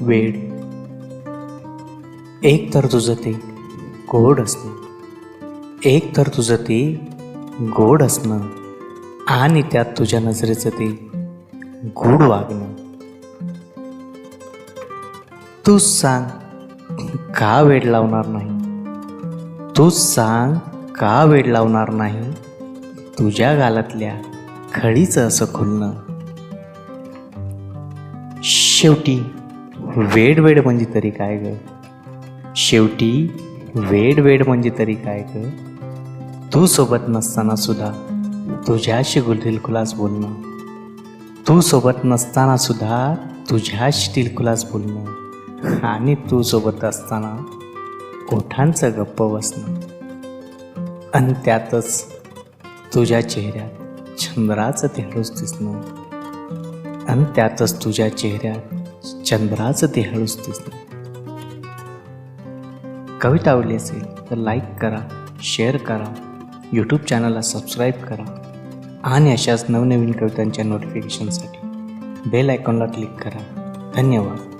वेड एक तर तुझं ते गोड असणं एक तर तुझं ते गोड असणं आणि त्यात तुझ्या नजरेचं ते गोड वागणं. तूच सांग का वेड लावणार नाही? तूच सांग का वेड लावणार नाही? तुझ्या गालातल्या खळीचं असं खुलणं. शेवटी वेड वेड म्हणजे तरी काय ग? शेवटी वेड वेड म्हणजे तरी काय ग? तू सोबत नसताना सुद्धा तुझ्याशी गुलकुलास बोलणं. तू सोबत नसताना सुद्धा तुझ्याशी टिलकुलास बोलणं. आणि तू सोबत असताना ओठांचं गप्प बसणं. आणि त्यातच तुझ्या चेहऱ्यात चंद्राचं ते दिसणं. आणि त्यातच तुझ्या चेहऱ्यात चंद्राचं ते हळूच दिसलं. कविता आवडली असेल तर लाईक करा शेअर करा यूट्यूब चॅनलला सबस्क्राईब करा आणि अशाच नवनवीन कवितांच्या नोटिफिकेशनसाठी बेल आयकॉनला क्लिक करा. धन्यवाद.